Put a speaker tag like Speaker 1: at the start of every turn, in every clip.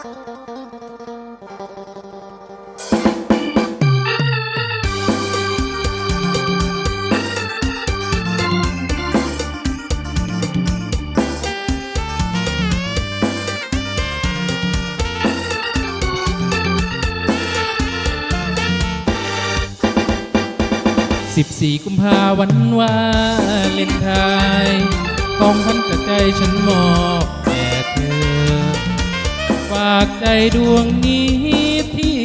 Speaker 1: สิบสี่กุมภาวันวาเลนไทน์ของพันกระใจฉันมอบ ฝากใจดวงนี้ที่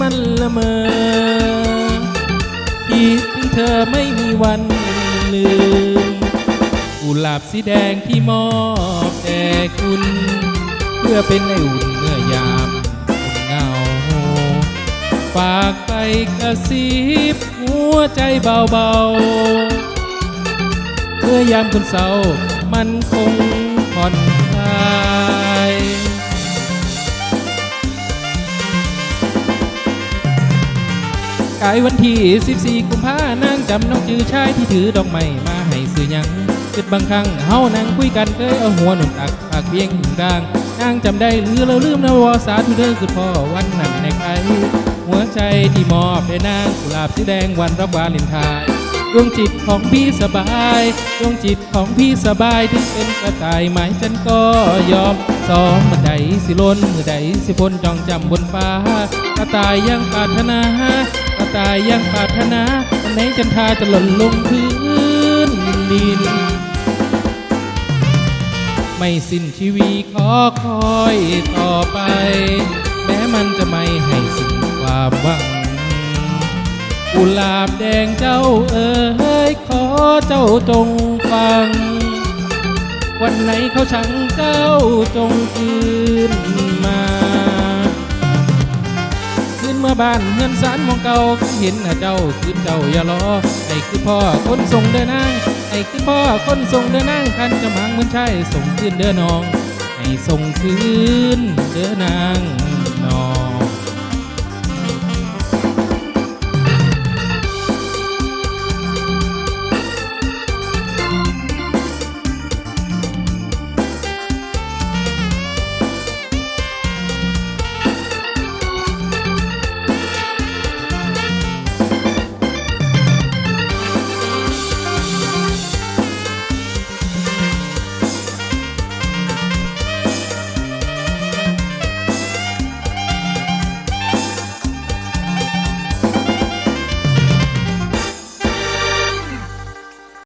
Speaker 1: มันละเมอคิดถึงเธอไม่มีวันลืม กุหลาบสีแดงที่มอบแด่คุณ เพื่อเป็นไออุ่นเมื่อยามคุณเหงา ฝากไปกระซิบหัวใจเบาๆเพื่อยามคุณเศร้ามันคงผ่อนคลาย กายวันที่ 14 กุมภานางจำน้องจือชายที่ถือดอกไม้มาให้ซื้อยังคิดบางครั้งเฮานั่งคุยกันเคยเอาหัวหนุนตักปากเบี้ยงหิงกลางนางจำได้หรือเราลืมนะว่าสาธุเด้อคือพ่อวันนั้นในใครหัวใจที่มอบให้นางกุหลาบสีแดงวันรับวาเลนไทน์ดวงจิตของพี่สบายดวงจิตของพี่สบายถึงเป็นกระต่ายไม้ฉันก็ยอมสองมือใดสิล้นมือใดสิพ้นจองจำบนฟ้ากระต่ายยังปรารถนา ต่ายยังปรารถนาวันไหนจันทาจะหล่นลงพื้นดิน ไม่สิ้นชีวีขอคอยต่อไป แม้มันจะไม่ให้สิ้นความหวังกุหลาบแดงเจ้าเอ๋ยขอเจ้าจงฟัง วันไหนเขาชังเจ้าจงคืน บ้านเงินสารมองเก่าเห็นนะเจ้าคือเจ้าอย่ารอไอ้คือพ่อคนส่งเดินนางไอ้คือพ่อคนส่งเดินนางคันจะมังเหมือนใช่ส่งคืนเดินน้องให้ส่งคืนเดินนาง